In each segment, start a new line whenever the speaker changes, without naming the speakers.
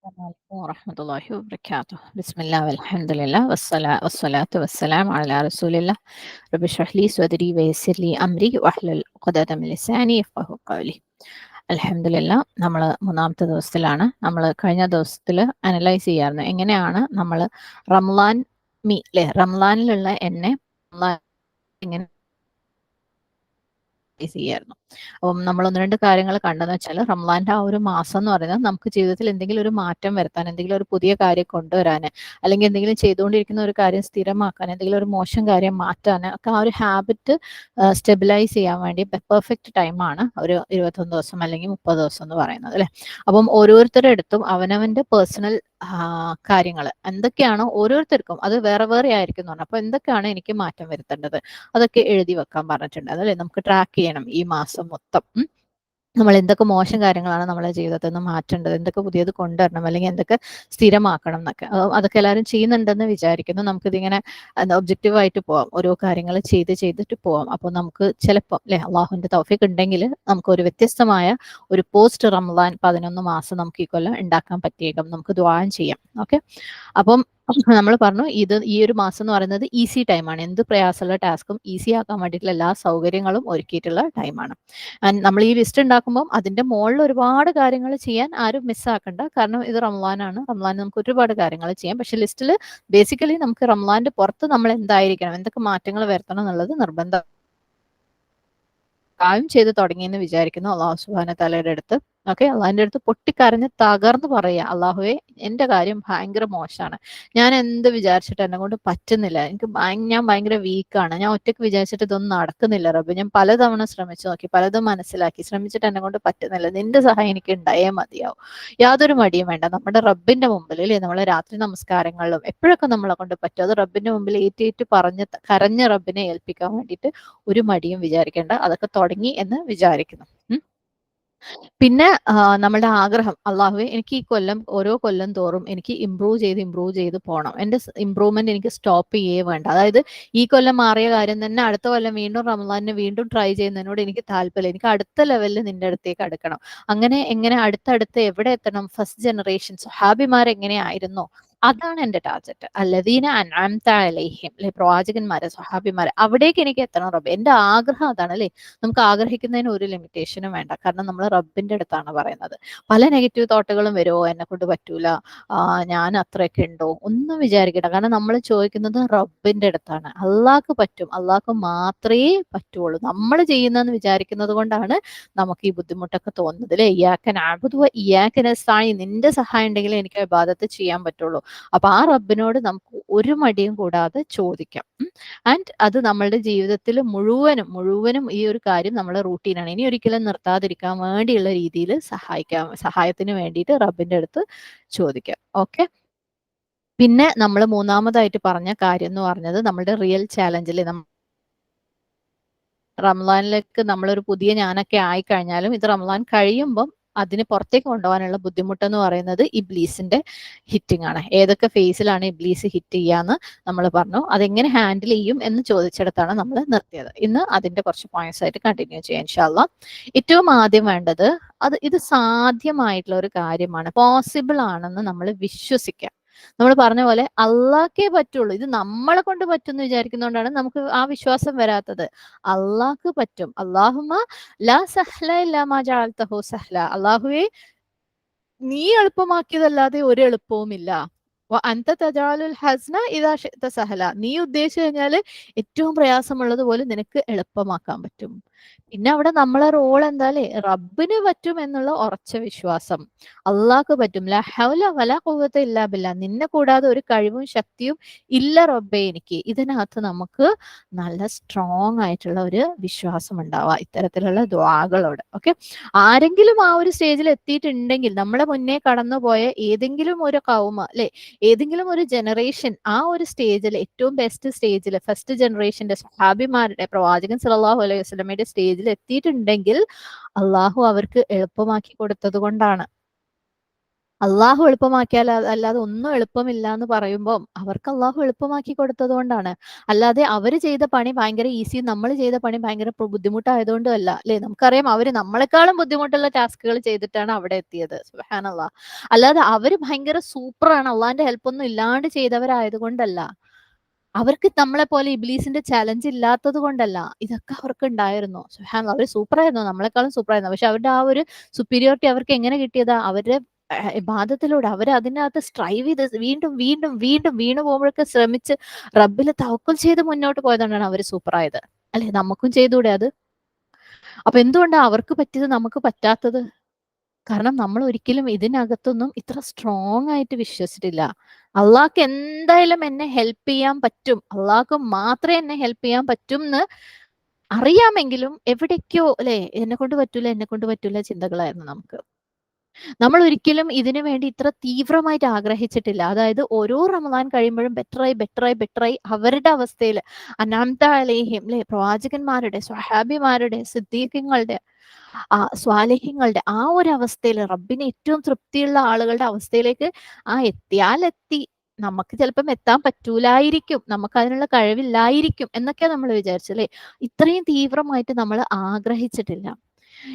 السلام عليكم ورحمة الله وبركاته بسم الله والحمد لله والصلاة, والصلاة والسلام على رسول الله رب اشرح لي صدري ويسر لي أمري واحلل عقدة من لساني يفقهوا قولي അലഹമില്ല നമ്മൾ മൂന്നാമത്തെ ദിവസത്തിലാണ് നമ്മൾ കഴിഞ്ഞ ദിവസത്തിൽ അനലൈസ് ചെയ്യാറുണ്ട് എങ്ങനെയാണ് നമ്മൾ റംലാൻ മീ അല്ലെ റംലാനിലുള്ള എന്നെ റംലാൻ എങ്ങനെ ചെയ്യായിരുന്നു. അപ്പം നമ്മൾ ഒന്ന് രണ്ട് കാര്യങ്ങൾ കണ്ടെന്ന് വെച്ചാൽ റംലാന്റെ ആ ഒരു മാസം എന്ന് പറയുന്നത് നമുക്ക് ജീവിതത്തിൽ എന്തെങ്കിലും ഒരു മാറ്റം വരുത്താൻ എന്തെങ്കിലും ഒരു പുതിയ കാര്യം കൊണ്ടുവരാൻ അല്ലെങ്കിൽ എന്തെങ്കിലും ചെയ്തുകൊണ്ടിരിക്കുന്ന ഒരു കാര്യം സ്ഥിരമാക്കാൻ എന്തെങ്കിലും ഒരു മോശം കാര്യം മാറ്റാൻ ഒക്കെ ആ ഒരു ഹാബിറ്റ് സ്റ്റെബിലൈസ് ചെയ്യാൻ വേണ്ടി പെർഫെക്റ്റ് ടൈമാണ് ഒരു ഇരുപത്തൊന്ന് ദിവസം അല്ലെങ്കിൽ മുപ്പത് ദിവസം എന്ന് പറയുന്നത് അല്ലെ? അപ്പം ഓരോരുത്തരുടെ അടുത്തും അവനവന്റെ പേഴ്സണൽ കാര്യങ്ങൾ എന്തൊക്കെയാണ് ഓരോരുത്തർക്കും. അത് വേറെ വേറെ ആയിരിക്കും എന്ന് പറഞ്ഞു. അപ്പൊ എന്തൊക്കെയാണ് എനിക്ക് മാറ്റം വരുത്തേണ്ടത്? അതൊക്കെ എഴുതി വെക്കാൻ പറഞ്ഞിട്ടുണ്ട്. അതല്ലേ? നമുക്ക് ട്രാക്ക് ചെയ്യണം ഈ മാസം മൊത്തം. നമ്മൾ എന്തൊക്കെ മോശം കാര്യങ്ങളാണ് നമ്മളെ ജീവിതത്തിൽ നിന്ന് മാറ്റേണ്ടത്? എന്തൊക്കെ പുതിയത് കൊണ്ടുവരണം? അല്ലെങ്കിൽ എന്തൊക്കെ സ്ഥിരമാക്കണം എന്നൊക്കെ. അതൊക്കെ എല്ലാവരും ചെയ്യുന്നുണ്ടെന്ന് വിചാരിക്കുന്നു. നമുക്കിതിങ്ങനെ ഒബ്ജക്റ്റീവ് ആയിട്ട് പോവാം. ഓരോ കാര്യങ്ങൾ ചെയ്ത് ചെയ്തിട്ട് പോവാം. അപ്പോൾ നമുക്ക് ചിലപ്പോൾ അല്ലെ? അള്ളാഹുവിന്റെ തൗഫീഖ് ഉണ്ടെങ്കിൽ നമുക്ക് ഒരു വ്യത്യസ്തമായ ഒരു പോസ്റ്റ് റംലാൻ പതിനൊന്ന് മാസം നമുക്ക് ഈ കൊല്ലം ഉണ്ടാക്കാൻ പറ്റിയേക്കാം. നമുക്ക് ദ്വാരം ചെയ്യാം. ഓക്കെ? അപ്പം നമ്മൾ പറഞ്ഞു ഇത് ഈ ഒരു മാസം എന്ന് പറയുന്നത് ഈസി ടൈമാണ് എന്ത് പ്രയാസമുള്ള ടാസ്കും ഈസി ആക്കാൻ വേണ്ടിയിട്ടുള്ള എല്ലാ സൗകര്യങ്ങളും ഒരുക്കിയിട്ടുള്ള ടൈമാണ് നമ്മൾ ഈ ലിസ്റ്റ് ഉണ്ടാക്കുമ്പോൾ അതിന്റെ മുകളിൽ ഒരുപാട് കാര്യങ്ങൾ ചെയ്യാൻ ആരും മിസ്സാക്കണ്ട കാരണം ഇത് റംലാനാണ് റംലാൻ നമുക്ക് ഒരുപാട് കാര്യങ്ങൾ ചെയ്യാം. പക്ഷെ ലിസ്റ്റിൽ ബേസിക്കലി നമുക്ക് റംലാന്റെ പുറത്ത് നമ്മൾ എന്തായിരിക്കണം? എന്തൊക്കെ മാറ്റങ്ങൾ വരുത്തണം എന്നുള്ളത് നിർബന്ധം. കാര്യം ചെയ്ത് തുടങ്ങിയെന്ന് വിചാരിക്കുന്നു അള്ളാഹു സുബാന തലയുടെ അടുത്ത്. ഓക്കെ അള്ളാഹിന്റെ അടുത്ത് പൊട്ടിക്കരഞ്ഞ് തകർന്ന് പറയുക. അള്ളാഹുവെ എന്റെ കാര്യം ഭയങ്കര മോശമാണ് ഞാൻ എന്ത് വിചാരിച്ചിട്ട് എന്നെ കൊണ്ട് പറ്റുന്നില്ല. എനിക്ക് ഞാൻ ഭയങ്കര വീക്കാണ് ഞാൻ ഒറ്റയ്ക്ക് വിചാരിച്ചിട്ട് ഇതൊന്നും നടക്കുന്നില്ല റബ്ബ്. ഞാൻ പലതവണ ശ്രമിച്ചു നോക്കി പലതും മനസ്സിലാക്കി. ശ്രമിച്ചിട്ട് എന്നെ കൊണ്ട് പറ്റുന്നില്ല. നിന്റെ സഹായം എനിക്ക് ഉണ്ടായേ മതിയാവും. യാതൊരു മടിയും വേണ്ട. നമ്മുടെ റബ്ബിന്റെ മുമ്പിൽ അല്ലേ നമ്മളെ രാത്രി നമസ്കാരങ്ങളിലും എപ്പോഴൊക്കെ നമ്മളെ കൊണ്ട് പറ്റും? അത് റബ്ബിന്റെ മുമ്പിൽ ഏറ്റേറ്റ് പറഞ്ഞ് കരഞ്ഞ റബ്ബിനെ ഏൽപ്പിക്കാൻ വേണ്ടിയിട്ട് ഒരു മടിയും വിചാരിക്കേണ്ട. അതൊക്കെ തുടങ്ങി എന്ന് വിചാരിക്കുന്നു. പിന്നെ നമ്മുടെ ആഗ്രഹം അള്ളാഹുവെ എനിക്ക് ഈ കൊല്ലം ഓരോ കൊല്ലം തോറും എനിക്ക് ഇമ്പ്രൂവ് ചെയ്ത് ഇമ്പ്രൂവ് ചെയ്ത് പോകണം എന്റെ ഇമ്പ്രൂവ്മെന്റ് എനിക്ക് സ്റ്റോപ്പ് ചെയ്യേ വേണ്ട. അതായത് ഈ കൊല്ലം മാറിയ കാര്യം തന്നെ അടുത്ത കൊല്ലം വീണ്ടും റമദാനിനെ വീണ്ടും ട്രൈ ചെയ്യുന്നതിനോട് എനിക്ക് താല്പര്യം എനിക്ക് അടുത്ത ലെവലിൽ നിന്റെ അടുത്തേക്ക് അടുക്കണം. അങ്ങനെ എങ്ങനെ അടുത്തടുത്ത് എവിടെ എത്തണം? ഫസ്റ്റ് ജനറേഷൻ സ്വഹാബിമാർ എങ്ങനെയായിരുന്നോ അതാണ് എന്റെ ടാർജറ്റ്. അല്ലദീന അൻഅംത അലൈഹിം. അല്ലെ പ്രവാചകന്മാരെ സ്വഹാബിമാരെ അവിടേക്ക് എനിക്ക് എത്തണം റബ്ബ്. എന്റെ ആഗ്രഹം അതാണ് അല്ലെ? നമുക്ക് ആഗ്രഹിക്കുന്നതിന് ഒരു ലിമിറ്റേഷനും വേണ്ട. കാരണം നമ്മൾ റബ്ബിന്റെ അടുത്താണ് പറയുന്നത്. പല നെഗറ്റീവ് തോട്ടുകളും വരുമോ എന്നെ കൊണ്ട് പറ്റൂല. ഞാൻ അത്രയൊക്കെ ഉണ്ടോ? ഒന്നും വിചാരിക്കണ്ട. കാരണം നമ്മൾ ചോദിക്കുന്നത് റബ്ബിന്റെ അടുത്താണ്. അള്ളാഹ്ക്ക് പറ്റും. അള്ളാഹ്ക്ക് മാത്രമേ പറ്റുള്ളൂ. നമ്മൾ ചെയ്യുന്നതെന്ന് വിചാരിക്കുന്നത് കൊണ്ടാണ് നമുക്ക് ഈ ബുദ്ധിമുട്ടൊക്കെ തോന്നുന്നത് അല്ലെ? ഇയാക്കൻ അബുദുവ ഇയാക്കനെ സായി. നിന്റെ സഹായം ഉണ്ടെങ്കിൽ എനിക്ക് ബാധത്ത് ചെയ്യാൻ പറ്റുള്ളൂ. അപ്പൊ ആ റബ്ബിനോട് നമുക്ക് ഒരു മടിയും കൂടാതെ ചോദിക്കാം. ആൻഡ് അത് നമ്മളുടെ ജീവിതത്തിൽ മുഴുവനും മുഴുവനും ഈ ഒരു കാര്യം നമ്മളെ റൂട്ടീനാണ് ഇനി ഒരിക്കലും നിർത്താതിരിക്കാൻ വേണ്ടിയുള്ള രീതിയിൽ സഹായിക്കാം സഹായത്തിന് വേണ്ടിയിട്ട് റബ്ബിന്റെ അടുത്ത് ചോദിക്കാം. ഓക്കെ പിന്നെ നമ്മൾ മൂന്നാമതായിട്ട് പറഞ്ഞ കാര്യം എന്ന് പറഞ്ഞത് നമ്മളുടെ റിയൽ ചാലഞ്ചിൽ നമ്മൾ റംലാനിലേക്ക് നമ്മളൊരു പുതിയ ഞാനൊക്കെ ആയി കഴിഞ്ഞാലും ഇത് റംലാൻ കഴിയുമ്പം അതിന് പുറത്തേക്ക് കൊണ്ടുപോകാനുള്ള ബുദ്ധിമുട്ടെന്ന് പറയുന്നത് ഇബ്ലീസിന്റെ ഹിറ്റിംഗ് ആണ്. ഏതൊക്കെ ഫേസിലാണ് ഇബ്ലീസ് ഹിറ്റ് ചെയ്യാന്ന് നമ്മൾ പറഞ്ഞു. അതെങ്ങനെ ഹാൻഡിൽ ചെയ്യും എന്ന് ചോദിച്ചിടത്താണ് നമ്മൾ നിർത്തിയത്. ഇന്ന് അതിന്റെ കുറച്ച് പോയിന്റ്സ് ആയിട്ട് കണ്ടിന്യൂ ചെയ്യാം ഇൻഷാല്ല ഏറ്റവും ആദ്യം വേണ്ടത് അത് ഇത് സാധ്യമായിട്ടുള്ള ഒരു കാര്യമാണ്. പോസിബിൾ ആണെന്ന് നമ്മൾ വിശ്വസിക്കാം. നമ്മൾ പറഞ്ഞ പോലെ അള്ളാഹ്ക്കേ പറ്റുള്ളൂ. ഇത് നമ്മളെ കൊണ്ട് പറ്റും എന്ന് വിചാരിക്കുന്നതുകൊണ്ടാണ് നമുക്ക് ആ വിശ്വാസം വരാത്തത്. അള്ളാഹ്ക്ക് പറ്റും. അള്ളാഹുമ ലാ സഹ്ല ഇല്ലാമാ സഹ്ല. അള്ളാഹുവെ നീ എളുപ്പമാക്കിയതല്ലാതെ ഒരു എളുപ്പവുമില്ല. അന്ത തജാലുൽ ഹസ്ന ഇതാ സഹല നീ ഉദ്ദേശിച്ചു കഴിഞ്ഞാൽ ഏറ്റവും പ്രയാസമുള്ളത് പോലെ നിനക്ക് എളുപ്പമാക്കാൻ പറ്റും. പിന്നെ അവിടെ നമ്മളെ റോൾ എന്താലേ റബ്ബിന് പറ്റും എന്നുള്ള ഉറച്ച വിശ്വാസം. അള്ളാഹ്ക്ക് പറ്റും. ലഹൗല ഹൗല വല കുവത്ത ഇല്ലാ ബില്ല. നിന്നെ കൂടാതെ ഒരു കഴിവും ശക്തിയും ഇല്ല റബ്ബെ എനിക്ക്. ഇതിനകത്ത് നമുക്ക് നല്ല സ്ട്രോങ് ആയിട്ടുള്ള ഒരു വിശ്വാസം ഉണ്ടാവുക ഇത്തരത്തിലുള്ള ദ്വാകളോട് ഓക്കെ ആരെങ്കിലും ആ ഒരു സ്റ്റേജിൽ എത്തിയിട്ടുണ്ടെങ്കിൽ നമ്മളെ മുന്നേ കടന്നുപോയ ഏതെങ്കിലും ഒരു കൗമ അല്ലെ ഏതെങ്കിലും ഒരു ജനറേഷൻ ആ ഒരു സ്റ്റേജിൽ ഏറ്റവും ബെസ്റ്റ് സ്റ്റേജിൽ ഫസ്റ്റ് ജനറേഷന്റെ സഹാബിമാരുടെ പ്രവാചകൻ സലാഹു അലൈഹി വസ്ലമയുടെ സ്റ്റേജിൽ എത്തിയിട്ടുണ്ടെങ്കിൽ അള്ളാഹു അവർക്ക് എളുപ്പമാക്കി കൊടുത്തത് കൊണ്ടാണ്. അള്ളാഹു എളുപ്പമാക്കിയാൽ അല്ലാതെ ഒന്നും എളുപ്പമില്ല എന്ന് പറയുമ്പോൾ അവർക്ക് അള്ളാഹു എളുപ്പമാക്കി കൊടുത്തത് കൊണ്ടാണ് അല്ലാതെ അവർ ചെയ്ത പണി ഭയങ്കര ഈസി നമ്മൾ ചെയ്ത പണി ഭയങ്കര ബുദ്ധിമുട്ടായതുകൊണ്ടും അല്ല അല്ലെ? നമുക്കറിയാം അവർ നമ്മളെക്കാളും ബുദ്ധിമുട്ടുള്ള ടാസ്കുകൾ ചെയ്തിട്ടാണ് അവിടെ എത്തിയത്. സുഹാനല്ലാ അല്ലാതെ അവർ ഭയങ്കര സൂപ്പറാണ്. അള്ളാഹിന്റെ ഹെൽപ്പ് ഒന്നും ഇല്ലാണ്ട് ചെയ്തവരായതുകൊണ്ടല്ല. അവർക്ക് നമ്മളെ പോലെ ഇബ്ലീസിന്റെ ചലഞ്ച് ഇല്ലാത്തത് കൊണ്ടല്ല ഇതൊക്കെ അവർക്ക് ഉണ്ടായിരുന്നു സുഹാൻ അവർ സൂപ്പറായിരുന്നു. നമ്മളെക്കാളും സൂപ്പറായിരുന്നു. പക്ഷെ അവരുടെ ആ ഒരു സുപ്പീരിയോറിറ്റി അവർക്ക് എങ്ങനെ കിട്ടിയതാ? അവരുടെ ബാധത്തിലൂടെ അവർ അതിനകത്ത് സ്ട്രൈവ് ചെയ്ത് വീണ്ടും വീണ്ടും വീണ്ടും വീണു പോകുമ്പോഴൊക്കെ ശ്രമിച്ച് റബ്ബിൽ തവക്കൽ ചെയ്ത് മുന്നോട്ട് പോയതുകൊണ്ടാണ് അവർ സൂപ്പറായത് അല്ലെ? നമുക്കും ചെയ്തൂടെ അത്? അപ്പൊ എന്തുകൊണ്ടാണ് അവർക്ക് പറ്റിയത് നമുക്ക് പറ്റാത്തത്? കാരണം നമ്മൾ ഒരിക്കലും ഇതിനകത്തൊന്നും ഇത്ര സ്ട്രോങ് ആയിട്ട് വിശ്വസിച്ചിട്ടില്ല. അള്ളാഹ്ക്ക് എന്തായാലും എന്നെ ഹെൽപ്പ് ചെയ്യാൻ പറ്റും. അള്ളാഹ്ക്ക് മാത്രമേ എന്നെ ഹെൽപ്പ് ചെയ്യാൻ പറ്റും എന്ന് അറിയാമെങ്കിലും എവിടേക്കോ അല്ലെ? എന്നെ കൊണ്ട് പറ്റൂല എന്നെ കൊണ്ട് പറ്റൂല ചിന്തകളായിരുന്നു നമുക്ക്. നമ്മൾ ഒരിക്കലും ഇതിനു വേണ്ടി ഇത്ര തീവ്രമായിട്ട് ആഗ്രഹിച്ചിട്ടില്ല. അതായത് ഓരോ റമദാൻ കഴിയുമ്പോഴും ബെറ്ററായി ബെറ്ററായി ബെറ്ററായി അവരുടെ അവസ്ഥയിൽ അനാംത അലേഹിം അല്ലെ പ്രവാചകന്മാരുടെ സ്വഹാബിമാരുടെ സിദ്ദീഖങ്ങളുടെ ആ സ്വാലേഹ്യങ്ങളുടെ ആ ഒരു അവസ്ഥയിൽ റബ്ബിന് ഏറ്റവും തൃപ്തിയുള്ള ആളുകളുടെ അവസ്ഥയിലേക്ക് ആ എത്തിയാൽ എത്തി നമുക്ക് ചിലപ്പം എത്താൻ പറ്റൂലായിരിക്കും. നമുക്ക് അതിനുള്ള കഴിവില്ലായിരിക്കും എന്നൊക്കെ നമ്മൾ വിചാരിച്ചല്ലേ ഇത്രയും തീവ്രമായിട്ട് നമ്മൾ ആഗ്രഹിച്ചിട്ടില്ല.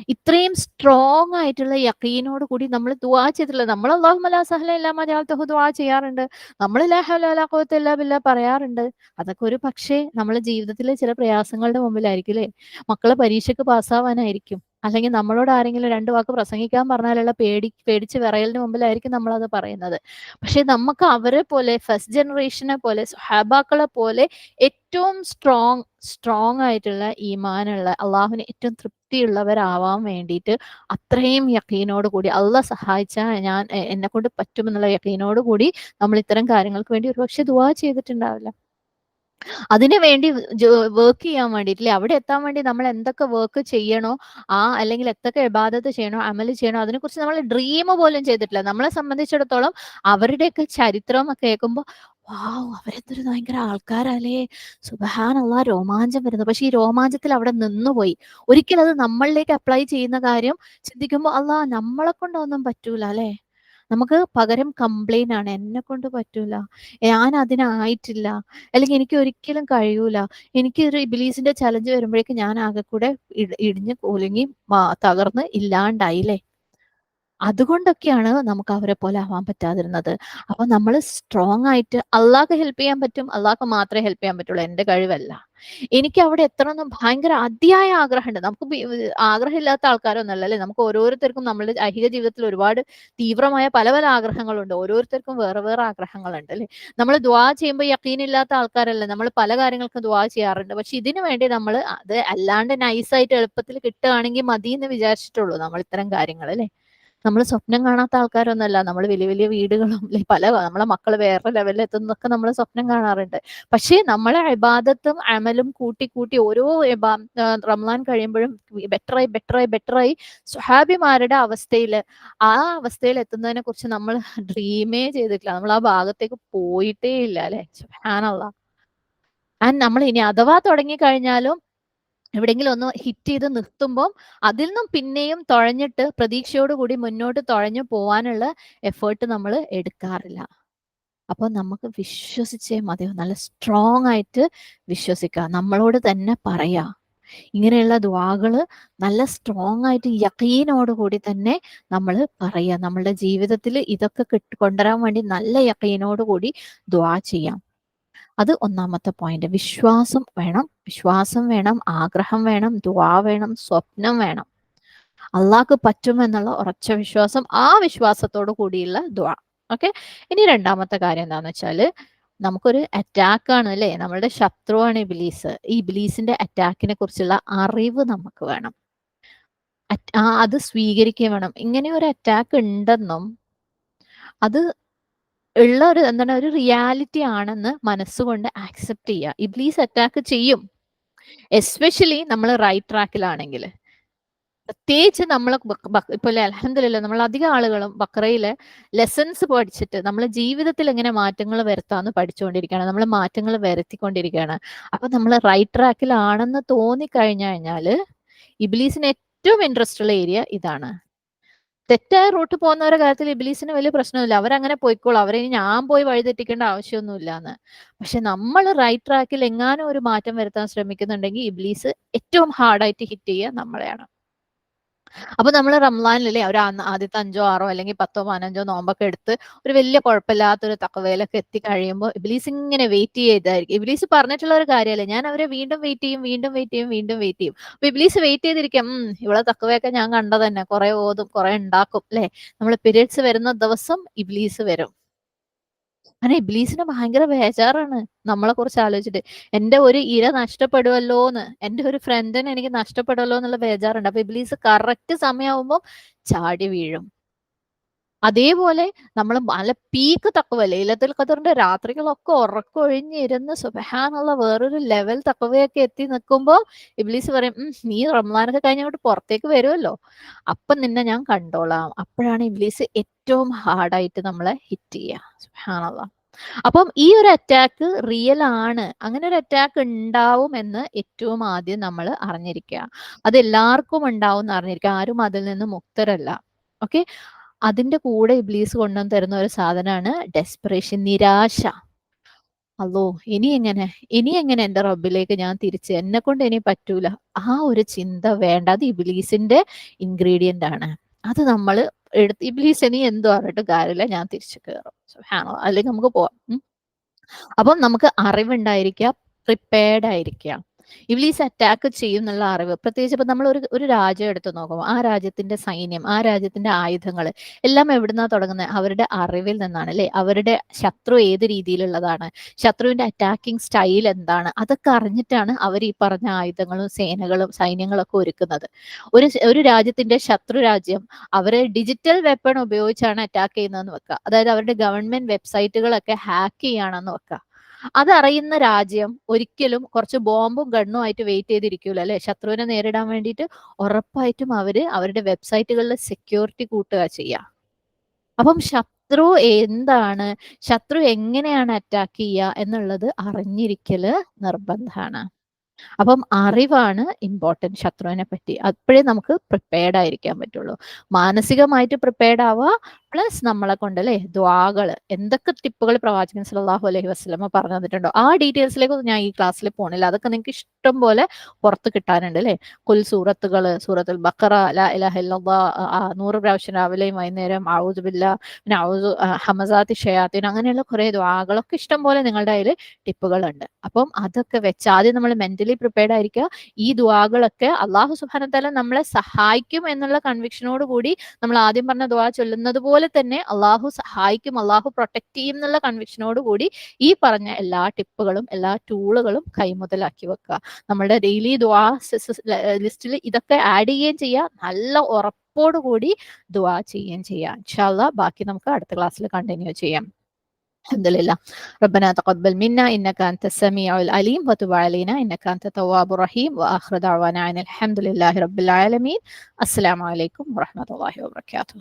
ഇത്രയും സ്ട്രോങ് ആയിട്ടുള്ള യക്കീനോട് കൂടി നമ്മൾ ദുവാ ചെയ്തിട്ടില്ല. നമ്മൾ അള്ളാഹു മലാ സഹല ഇല്ലാമ ജാലത്തഹു ദുവാ ചെയ്യാറുണ്ട്. നമ്മൾ ലാഹുലാഖോത്തല്ല ബില്ല പറയാറുണ്ട്. അതൊക്കെ ഒരു പക്ഷേ നമ്മളെ ജീവിതത്തിലെ ചില പ്രയാസങ്ങളുടെ മുമ്പിലായിരിക്കും അല്ലേ? മക്കളെ പരീക്ഷയ്ക്ക് പാസ്സാവാനായിരിക്കും അല്ലെങ്കിൽ നമ്മളോട് ആരെങ്കിലും രണ്ട് വാക്ക് പ്രസംഗിക്കാൻ പറഞ്ഞാലുള്ള പേടി പേടിച്ച് വിറയലിന് മുമ്പിലായിരിക്കും അത് പറയുന്നത്. പക്ഷെ നമുക്ക് അവരെ പോലെ ഫസ്റ്റ് ജനറേഷനെ പോലെ സുഹാബാക്കളെ പോലെ ഏറ്റവും സ്ട്രോങ് സ്ട്രോങ് ആയിട്ടുള്ള ഈമാനുള്ള അള്ളാഹുവിന് ഏറ്റവും തൃപ്തിയുള്ളവരാവാൻ വേണ്ടിയിട്ട് അത്രയും യക്കീനോട് കൂടി അള്ളാഹ് സഹായിച്ചാൽ ഞാൻ എന്നെ കൊണ്ട് പറ്റുമെന്നുള്ള യക്കീനോട് കൂടി നമ്മൾ ഇത്തരം കാര്യങ്ങൾക്ക് വേണ്ടി ഒരുപക്ഷെ ദുവാ ചെയ്തിട്ടുണ്ടാവില്ല. അതിനു വേണ്ടി വർക്ക് ചെയ്യാൻ വേണ്ടിയിട്ടില്ലേ? അവിടെ എത്താൻ വേണ്ടി നമ്മൾ എന്തൊക്കെ വർക്ക് ചെയ്യണോ ആ അല്ലെങ്കിൽ എന്തൊക്കെ ഇബാദത്ത് ചെയ്യണോ അമൽ ചെയ്യണോ അതിനെക്കുറിച്ച് നമ്മൾ ഡ്രീം പോലും ചെയ്തിട്ടില്ല. നമ്മളെ സംബന്ധിച്ചിടത്തോളം അവരുടെയൊക്കെ ചരിത്രം കേൾക്കുമ്പോൾ വാവ് അവരെന്തൊരു ഭയങ്കര ആൾക്കാരല്ലേ? സുബഹാനുള്ള രോമാഞ്ചം വരുന്നു. പക്ഷെ ഈ രോമാഞ്ചത്തിൽ അവിടെ നിന്നുപോയി. ഒരിക്കലും അത് നമ്മളിലേക്ക് അപ്ലൈ ചെയ്യുന്ന കാര്യം ചിന്തിക്കുമ്പോൾ അല്ല നമ്മളെ കൊണ്ടൊന്നും പറ്റൂല അല്ലെ? നമുക്ക് പകരം കംപ്ലൈൻ ആണ്. എന്നെ കൊണ്ട് പറ്റൂല. ഞാൻ അതിനായിട്ടില്ല. അല്ലെങ്കിൽ എനിക്ക് ഒരിക്കലും കഴിയൂല. എനിക്ക് ഒരു ബിലീസിന്റെ ചലഞ്ച് വരുമ്പോഴേക്കും ഞാൻ ആകെ കൂടെ ഇട- ഇടിഞ്ഞ് കുലുങ്ങി തകർന്ന് ഇല്ലാണ്ടായില്ലേ? അതുകൊണ്ടൊക്കെയാണ് നമുക്ക് അവരെ പോലെ ആവാൻ പറ്റാതിരുന്നത്. അപ്പൊ നമ്മൾ സ്ട്രോങ് ആയിട്ട് അള്ളാഹ്ക്ക് ഹെൽപ്പ് ചെയ്യാൻ പറ്റും അള്ളാഹ്ക്ക് മാത്രമേ ഹെൽപ്പ് ചെയ്യാൻ പറ്റുള്ളൂ. എന്റെ കഴിവല്ല. എനിക്ക് അവിടെ എത്തണമെന്ന് ഭയങ്കര അതിയായ ആഗ്രഹമുണ്ട്. നമുക്ക് ആഗ്രഹമില്ലാത്ത ആൾക്കാരൊന്നല്ല അല്ലേ? നമുക്ക് ഓരോരുത്തർക്കും നമ്മുടെ ഐഹിക ജീവിതത്തിൽ ഒരുപാട് തീവ്രമായ പല പല ആഗ്രഹങ്ങളുണ്ട്. ഓരോരുത്തർക്കും വേറെ വേറെ ആഗ്രഹങ്ങളുണ്ട് അല്ലെ? നമ്മൾ ദ്വാ ചെയ്യുമ്പോൾ യക്കീനില്ലാത്ത ആൾക്കാരല്ല? നമ്മൾ പല കാര്യങ്ങൾക്കും ദ്വാ ചെയ്യാറുണ്ട്. പക്ഷെ ഇതിനു വേണ്ടി നമ്മൾ അത് അല്ലാണ്ട് നൈസായിട്ട് എളുപ്പത്തിൽ കിട്ടുകയാണെങ്കിൽ മതി എന്ന് വിചാരിച്ചിട്ടുള്ളൂ നമ്മൾ ഇത്തരം കാര്യങ്ങൾ അല്ലെ? നമ്മൾ സ്വപ്നം കാണാത്ത ആൾക്കാരൊന്നുമല്ല. നമ്മൾ വലിയ വലിയ വീടുകളും പല നമ്മളെ മക്കൾ വേറെ ലെവലിൽ എത്തുന്നതൊക്കെ നമ്മൾ സ്വപ്നം കാണാറുണ്ട്. പക്ഷേ നമ്മളെ ഇബാദത്തും അമലും കൂട്ടി കൂട്ടി ഓരോ റംലാൻ കഴിയുമ്പോഴും ബെറ്ററായി ബെറ്ററായി ബെറ്ററായി സുഹാബിമാരുടെ അവസ്ഥയിൽ ആ അവസ്ഥയിൽ എത്തുന്നതിനെ കുറിച്ച് നമ്മൾ ഡ്രീമേ ചെയ്തിട്ടില്ല. നമ്മൾ ആ ഭാഗത്തേക്ക് പോയിട്ടേ ഇല്ല അല്ലെ സുഹാനുള്ള ആൻഡ് നമ്മൾ ഇനി അഥവാ തുടങ്ങി കഴിഞ്ഞാലും എവിടെയെങ്കിലും ഒന്ന് ഹിറ്റ് ചെയ്ത് നിർത്തുമ്പോൾ അതിൽ നിന്നും പിന്നെയും തുഴഞ്ഞിട്ട് പ്രതീക്ഷയോടുകൂടി മുന്നോട്ട് തുഴഞ്ഞു പോവാനുള്ള എഫേർട്ട് നമ്മൾ എടുക്കാറില്ല. അപ്പോൾ നമുക്ക് വിശ്വസിച്ചേ മതിയോ നല്ല സ്ട്രോങ് ആയിട്ട് വിശ്വസിക്കുക. നമ്മളോട് തന്നെ പറയാ. ഇങ്ങനെയുള്ള ദ്വാകൾ നല്ല സ്ട്രോങ് ആയിട്ട് യക്കീനോടുകൂടി തന്നെ നമ്മൾ പറയുക നമ്മളുടെ ജീവിതത്തിൽ ഇതൊക്കെ കിട്ടി കൊണ്ടുവരാൻ വേണ്ടി നല്ല യക്കീനോടുകൂടി ദ്വാ ചെയ്യാം. അത് ഒന്നാമത്തെ പോയിന്റ് വിശ്വാസം വേണം. വിശ്വാസം വേണം ആഗ്രഹം വേണം ദ്വാ വേണം സ്വപ്നം വേണം. അള്ളാഹ്ക്ക് പറ്റുമെന്നുള്ള ഉറച്ച വിശ്വാസം ആ വിശ്വാസത്തോടു കൂടിയുള്ള ദ്വാ ഓക്കെ ഇനി രണ്ടാമത്തെ കാര്യം എന്താന്ന് വെച്ചാൽ നമുക്കൊരു അറ്റാക്കാണ് അല്ലെ? നമ്മളുടെ ശത്രുവാണ് ഇബിലീസ്. ഈ ഇബിലീസിന്റെ അറ്റാക്കിനെ കുറിച്ചുള്ള അറിവ് നമുക്ക് വേണം. അത് സ്വീകരിക്കുകയും വേണം. ഇങ്ങനെ ഒരു അറ്റാക്ക് ഉണ്ടെന്നും അത് ഉള്ള ഒരു എന്താണ് ഒരു റിയാലിറ്റി ആണെന്ന് മനസ്സുകൊണ്ട് ആക്സെപ്റ്റ് ചെയ്യുക. ഇബ്ലീസ് അറ്റാക്ക് ചെയ്യും. എസ്പെഷ്യലി നമ്മൾ റൈറ്റ് ട്രാക്കിലാണെങ്കിൽ പ്രത്യേകിച്ച് നമ്മൾ ഇപ്പൊ അലഹമില്ല നമ്മൾ അധികം ആളുകളും ബക്രയിലെ ലെസൺസ് പഠിച്ചിട്ട് നമ്മൾ ജീവിതത്തിൽ എങ്ങനെ മാറ്റങ്ങൾ വരുത്താന്ന് പഠിച്ചുകൊണ്ടിരിക്കുകയാണ്. നമ്മൾ മാറ്റങ്ങൾ വരുത്തിക്കൊണ്ടിരിക്കുകയാണ്. അപ്പൊ നമ്മൾ റൈറ്റ് ട്രാക്കിലാണെന്ന് തോന്നിക്കഴിഞ്ഞു കഴിഞ്ഞാൽ ഇബ്ലീസിന് ഏറ്റവും ഇൻട്രസ്റ്റ് ഉള്ള ഏരിയ ഇതാണ്. തെറ്റായ റൂട്ട് പോകുന്നവരുടെ കാര്യത്തിൽ ഇബിലീസിന് വലിയ പ്രശ്നമില്ല. അവരങ്ങനെ പോയിക്കോളും. അവരെ ഞാൻ പോയി വഴിതെറ്റിക്കേണ്ട ആവശ്യമൊന്നുമില്ല എന്ന് പക്ഷെ നമ്മൾ റൈറ്റ് ട്രാക്കിൽ എങ്ങാനും ഒരു മാറ്റം വരുത്താൻ ശ്രമിക്കുന്നുണ്ടെങ്കിൽ ഇബിലീസ് ഏറ്റവും ഹാർഡായിട്ട് ഹിറ്റ് ചെയ്യുക നമ്മളെയാണ്. അപ്പൊ നമ്മൾ റംലാനിലല്ലേ ഒരു ആദ്യത്തെ അഞ്ചോ ആറോ അല്ലെങ്കിൽ പത്തോ പതിനഞ്ചോ നോമ്പൊക്കെ എടുത്ത് ഒരു വലിയ കുഴപ്പമില്ലാത്തൊരു തക്കവയിലൊക്കെ എത്തി കഴിയുമ്പോൾ ഇബിലീസ് ഇങ്ങനെ വെയിറ്റ് ചെയ്തായിരിക്കും. ഇബിലീസ് പറഞ്ഞിട്ടുള്ള ഒരു കാര്യമല്ല ഞാൻ അവരെ വീണ്ടും വെയിറ്റ് ചെയ്യും വീണ്ടും വെയിറ്റ് ചെയ്യും വീണ്ടും വെയിറ്റ് ചെയ്യും. അപ്പൊ ഇബിലീസ് വെയിറ്റ് ചെയ്തിരിക്കാം ഉം ഇവിടെ തക്കവയൊക്കെ ഞാൻ കണ്ടതന്നെ കുറെ ഓതും കുറെ ഉണ്ടാക്കും അല്ലെ നമ്മൾ പീരീഡ്സ് വരുന്ന ദിവസം ഇബിലീസ് വരും. അങ്ങനെ ഇബ്ലീസിന് ഭയങ്കര ബേജാറാണ്. നമ്മളെ കുറിച്ച് ആലോചിച്ചിട്ട്. എന്റെ ഒരു ഇര നഷ്ടപ്പെടുമല്ലോ എന്ന് എന്റെ ഒരു ഫ്രണ്ടിന് എനിക്ക് നഷ്ടപ്പെടുമല്ലോ എന്നുള്ള ബേജാറുണ്ട്. അപ്പൊ ഇബ്ലീസ് കറക്റ്റ് സമയമാകുമ്പോൾ ചാടി വീഴും. അതേപോലെ നമ്മൾ നല്ല പീക്ക് തക്കവ ലൈലത്തിൽ ഖദറിന്റെ രാത്രികളൊക്കെ ഉറക്കൊഴിഞ്ഞിരുന്ന് സുബഹാനുള്ള വേറൊരു ലെവൽ തക്കവയൊക്കെ എത്തി നിൽക്കുമ്പോൾ ഇബ്ലീസ് പറയും നീ റംലാനൊക്കെ കഴിഞ്ഞിട്ട് പുറത്തേക്ക് വരുമല്ലോ അപ്പം നിന്നെ ഞാൻ കണ്ടോളാം. അപ്പോഴാണ് ഇബ്ലീസ് ഏറ്റവും ഹാർഡായിട്ട് നമ്മളെ ഹിറ്റ് ചെയ്യുക സുബഹാനുള്ള അപ്പം ഈ ഒരു അറ്റാക്ക് റിയൽ ആണ്. അങ്ങനെ ഒരു അറ്റാക്ക് ഉണ്ടാവും എന്ന് ഏറ്റവും ആദ്യം നമ്മൾ അറിഞ്ഞിരിക്കുക. അത് എല്ലാവർക്കും ഉണ്ടാവും എന്ന് അറിഞ്ഞിരിക്കുക. ആരും അതിൽ നിന്ന് മുക്തരല്ല. ഓക്കെ അതിന്റെ കൂടെ ഇബ്ലീസ് കൊണ്ടുവന്ന് തരുന്ന ഒരു സാധനമാണ് ഡെസ്പിറേഷൻ നിരാശ. അല്ലോ ഇനി എങ്ങനെ? ഇനി എങ്ങനെ എന്റെ റബ്ബിലേക്ക് ഞാൻ തിരിച്ച്? എന്നെ കൊണ്ട് ഇനി പറ്റൂല. ആ ഒരു ചിന്ത വേണ്ട. അത് ഇബ്ലീസിന്റെ ഇൻഗ്രീഡിയന്റ് ആണ്. അത് നമ്മൾ എടുത്ത് ഇബ്ലീസ് ഇനി എന്തോ പറഞ്ഞിട്ട് കാര്യമില്ല ഞാൻ തിരിച്ചു കയറും അല്ലെങ്കിൽ നമുക്ക് പോവാം. അപ്പം നമുക്ക് അറിവുണ്ടായിരിക്കുക പ്രിപ്പയർഡ് ആയിരിക്കുക ഇവലീസ് അറ്റാക്ക് ചെയ്യും എന്നുള്ള അറിവ്. പ്രത്യേകിച്ച് ഇപ്പൊ നമ്മൾ ഒരു ഒരു രാജ്യം എടുത്തു നോക്കുമ്പോൾ ആ രാജ്യത്തിന്റെ സൈന്യം ആ രാജ്യത്തിന്റെ ആയുധങ്ങൾ എല്ലാം എവിടുന്നാ തുടങ്ങുന്നത് അവരുടെ അറിവിൽ നിന്നാണ് അല്ലെ? അവരുടെ ശത്രു ഏത് രീതിയിലുള്ളതാണ്? ശത്രുവിന്റെ അറ്റാക്കിംഗ് സ്റ്റൈൽ എന്താണ്? അതൊക്കെ അറിഞ്ഞിട്ടാണ് അവർ ഈ പറഞ്ഞ ആയുധങ്ങളും സേനകളും സൈന്യങ്ങളൊക്കെ ഒരുക്കുന്നത്. ഒരു ഒരു രാജ്യത്തിന്റെ ശത്രു രാജ്യം അവരെ ഡിജിറ്റൽ വെപ്പൺ ഉപയോഗിച്ചാണ് അറ്റാക്ക് ചെയ്യുന്നതെന്ന് വെക്കുക. അതായത് അവരുടെ ഗവൺമെന്റ് വെബ്സൈറ്റുകളൊക്കെ ഹാക്ക് ചെയ്യാണെന്ന് വെക്കുക. അതറിയുന്ന രാജ്യം ഒരിക്കലും കുറച്ച് ബോംബും ഗണ്ണും ആയിട്ട് വെയിറ്റ് ചെയ്തിരിക്കൂല അല്ലെ? ശത്രുവിനെ നേരിടാൻ വേണ്ടിയിട്ട് ഉറപ്പായിട്ടും അവർ അവരുടെ വെബ്സൈറ്റുകളിലെ സെക്യൂരിറ്റി കൂട്ടുക ചെയ്യുക അപ്പം ശത്രു എന്താണ്? ശത്രു എങ്ങനെയാണ് അറ്റാക്ക് ചെയ്യുക എന്നുള്ളത് അറിഞ്ഞിരിക്കൽ നിർബന്ധമാണ്. അപ്പം അറിവാണ് ഇമ്പോർട്ടന്റ് ശത്രുവിനെ പറ്റി. അപ്പോഴേ നമുക്ക് പ്രിപ്പയർഡ് ആയിരിക്കാൻ പറ്റുള്ളൂ. മാനസികമായിട്ട് പ്രിപ്പയർഡ് ആവുക പ്ലസ് നമ്മളെ കൊണ്ട് അല്ലേ ദ്വാകൾ എന്തൊക്കെ ടിപ്പുകൾ പ്രവാചകൻ സലാഹു അലൈഹി വസ്ലമ പറഞ്ഞു തന്നിട്ടുണ്ടോ? ആ ഡീറ്റെയിൽസിലേക്കൊന്നും ഞാൻ ഈ ക്ലാസ്സിൽ പോണില്ല. അതൊക്കെ നിങ്ങൾക്ക് ഇഷ്ടം പോലെ പുറത്ത് കിട്ടാനുണ്ട് അല്ലേ? കുൽ സൂറത്തുകൾ സൂറത്തുൽ ബക്കറ ലാ ഇലാഹ നൂറ് പ്രാവശ്യം രാവിലെയും വൈകുന്നേരം ഔദുബില്ല പിന്നെ ഔദ് ഹമസാത്തി ഷയാത്തിൻ അങ്ങനെയുള്ള കുറെ ദ്വാകളൊക്കെ ഇഷ്ടം പോലെ നിങ്ങളുടെ കയ്യിൽ ടിപ്പുകളുണ്ട്. അപ്പം അതൊക്കെ വെച്ച് ആദ്യം നമ്മൾ മെന്റലി പ്രിപ്പയർഡ് ആയിരിക്കുക. ഈ ദ്വാകളൊക്കെ അള്ളാഹു സുബാനത്തല നമ്മളെ സഹായിക്കും എന്നുള്ള കൺവിക്ഷനോട് കൂടി നമ്മൾ ആദ്യം പറഞ്ഞ ദ്വാ ചൊല്ലുന്നത് പോലെ അതുപോലെ തന്നെ അള്ളാഹു സഹായിക്കും അള്ളാഹു പ്രൊട്ടക്ട് ചെയ്യും എന്നുള്ള കൺവിക്ഷനോട് കൂടി ഈ പറഞ്ഞ എല്ലാ ടിപ്പുകളും എല്ലാ ടൂളുകളും കൈമുതലാക്കി വെക്കുക നമ്മുടെ ഡെയിലി ദ്വാ ലിസ്റ്റിൽ ഇതൊക്കെ ആഡ് ചെയ്യുകയും ചെയ്യുക നല്ല ഉറപ്പോടുകൂടി ദ്വാ ചെയ്യുകയും ചെയ്യാം ഇൻഷാല്ല ബാക്കി നമുക്ക് അടുത്ത ക്ലാസ്സിൽ കണ്ടിന്യൂ ചെയ്യാം الحمد لله ربنا تقبل منا إنك أنت السميع العليم وتب علينا إنك أنت التواب الرحيم وآخر دعوانا عن الحمد لله رب العالمين السلام عليكم ورحمة الله وبركاته